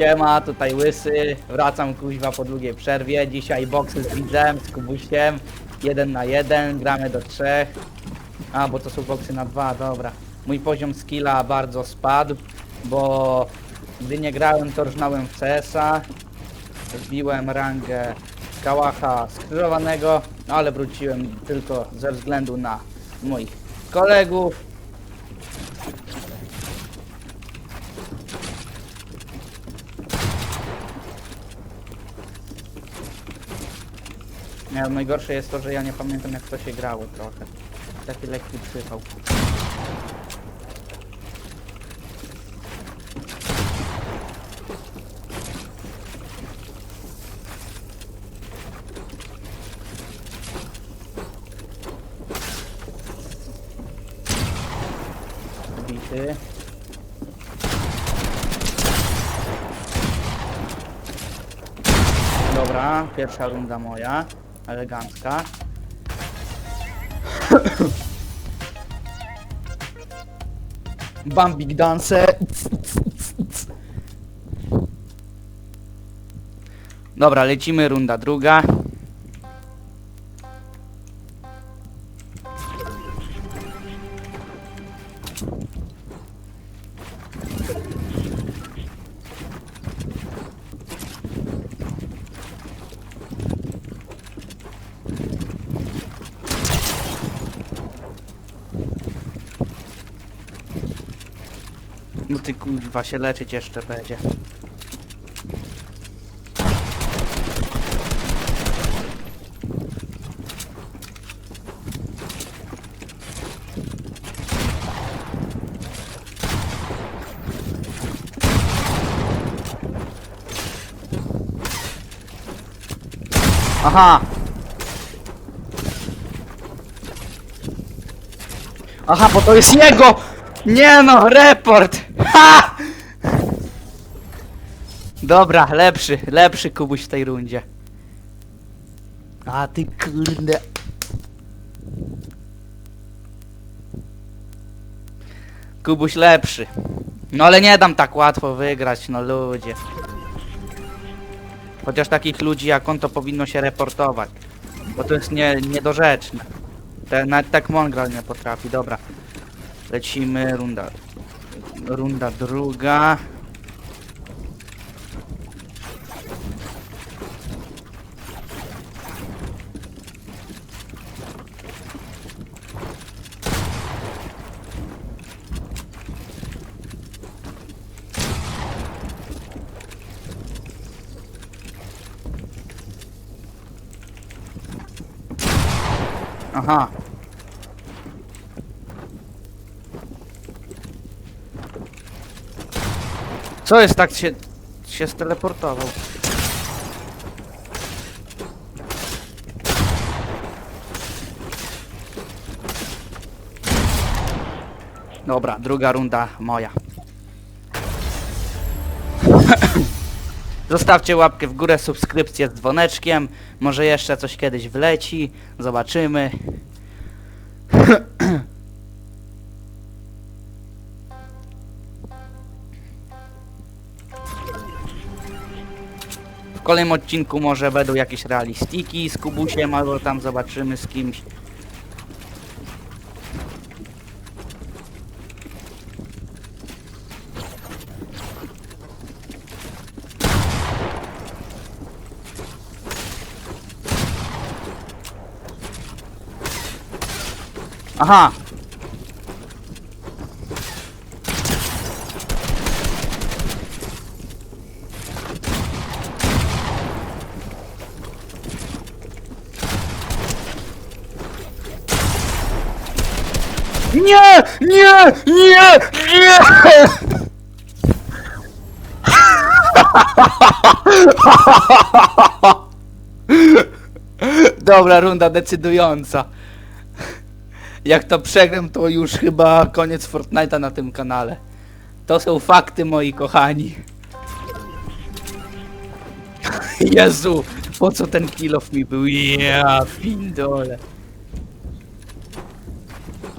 Siema, tutaj Łysy. Wracam kuźwa po długiej przerwie. Dzisiaj boksy z widzem, z Kubusiem. Jeden na jeden, gramy do trzech. A, bo to są boksy na dwa, dobra. Mój poziom skilla bardzo spadł, bo gdy nie grałem, to rżnąłem w CS-a. Wbiłem rangę kałacha skrzyżowanego, no ale wróciłem tylko ze względu na moich kolegów. Nie, najgorsze jest to, że ja nie pamiętam jak to się grało trochę. Taki lekki przypał. Bity. Dobra, pierwsza runda moja. Elegancka. Bambik dance. Dobra, lecimy, runda druga. No ty kurwa się leczyć jeszcze będzie. Aha! Aha, bo to jest jego! Nie no, report! Dobra, lepszy, lepszy Kubuś w tej rundzie. A ty kurde. Kubuś lepszy. No ale nie dam tak łatwo wygrać, no ludzie. Chociaż takich ludzi jak on to powinno się reportować. Bo to jest nie, niedorzeczne. Te, nawet tak Mongral nie potrafi, dobra. Lecimy, runda. Runda druga. Aha. Co jest tak się... się steleportował? Dobra, druga runda moja. Zostawcie łapkę w górę, subskrypcję z dzwoneczkiem. Może jeszcze coś kiedyś wleci. Zobaczymy. W kolejnym odcinku może będą jakieś realistiki z Kubusiem, albo tam zobaczymy z kimś. Aha! Nie! Nie! Nie! Nie! Dobra, runda decydująca. Jak to przegram, to już chyba koniec Fortnite'a na tym kanale. To są fakty, moi kochani. Jezu, po co ten kill mi był? Ja, pindole.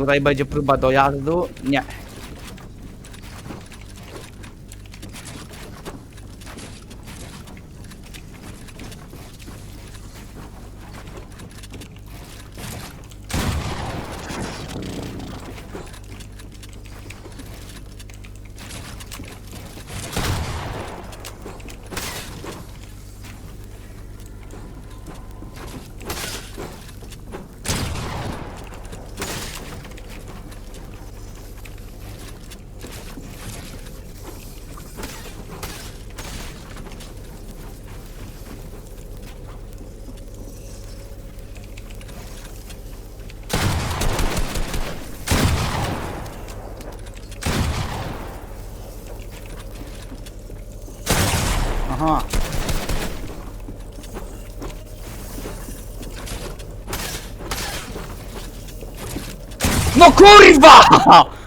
Tutaj będzie próba dojazdu. Nie. Aha. No kurwa!